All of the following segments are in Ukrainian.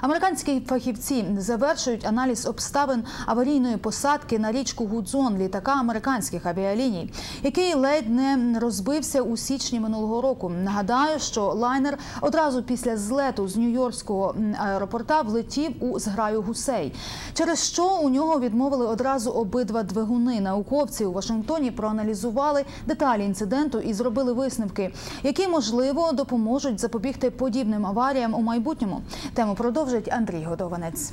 Американські фахівці завершують аналіз обставин аварійної посадки на річку Гудзон літака американських авіаліній, який ледь не розбився у січні минулого року. Нагадаю, що лайнер одразу після злету з Нью-Йоркського аеропорта влетів у зграю гусей, через що у нього відмовили одразу обидва двигуни. Науковці у Вашингтоні проаналізували деталі інциденту і зробили висновки, які можливо допоможуть запобігти подібним аваріям у майбутньому. Тему продовжить Андрій Годованець.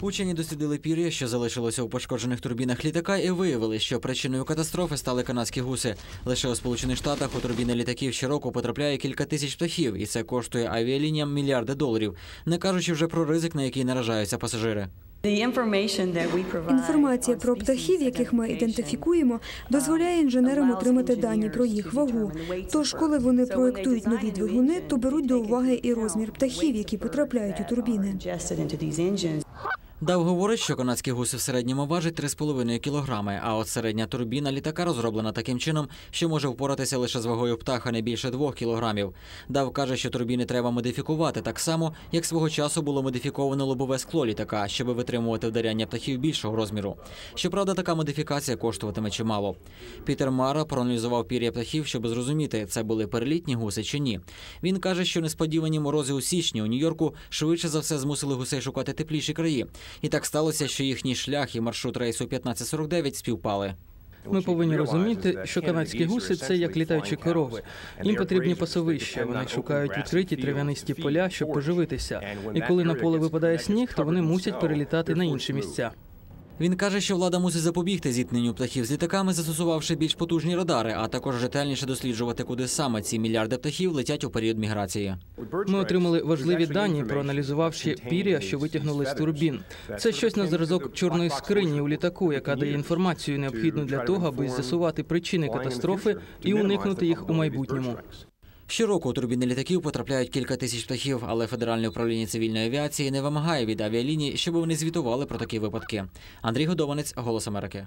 Учені дослідили пір'я, що залишилося у пошкоджених турбінах літака, і виявили, що причиною катастрофи стали канадські гуси. Лише у Сполучених Штатах у турбіни літаків щороку потрапляє кілька тисяч птахів, і це коштує авіалініям мільярди доларів, не кажучи вже про ризик, на який наражаються пасажири. Інформація про птахів, яких ми ідентифікуємо, дозволяє інженерам отримати дані про їх вагу. Тож, коли вони проектують нові двигуни, то беруть до уваги і розмір птахів, які потрапляють у турбіни. Дав говорить, що канадські гуси в середньому важать 3,5 кілограми, а от середня турбіна літака розроблена таким чином, що може впоратися лише з вагою птаха не більше 2 кілограмів. Дав каже, що турбіни треба модифікувати так само, як свого часу було модифіковано лобове скло літака, щоб витримувати вдаряння птахів більшого розміру. Щоправда, така модифікація коштуватиме чимало. Пітер Мара проаналізував пір'я птахів, щоб зрозуміти, це були перелітні гуси чи ні. Він каже, що несподівані морози у січні у Нью-Йорку швидше за все змусили гусей шукати тепліші краї. І так сталося, що їхній шлях і маршрут рейсу 1549 співпали. Ми повинні розуміти, що канадські гуси це як літаючі корови. Їм потрібні пасовища. Вони шукають відкриті трав'янисті поля, щоб поживитися. І коли на поле випадає сніг, то вони мусять перелітати на інші місця. Він каже, що влада мусить запобігти зіткненню птахів з літаками, застосувавши більш потужні радари, а також ретельніше досліджувати, куди саме ці мільярди птахів летять у період міграції. Ми отримали важливі дані, проаналізувавши пір'я, що витягнули з турбін. Це щось на зразок чорної скрині у літаку, яка дає інформацію необхідну для того, аби з'ясувати причини катастрофи і уникнути їх у майбутньому. Щороку у турбіни літаків потрапляють кілька тисяч птахів, але Федеральне управління цивільної авіації не вимагає від авіаліній, щоб вони звітували про такі випадки. Андрій Годованець, Голос Америки.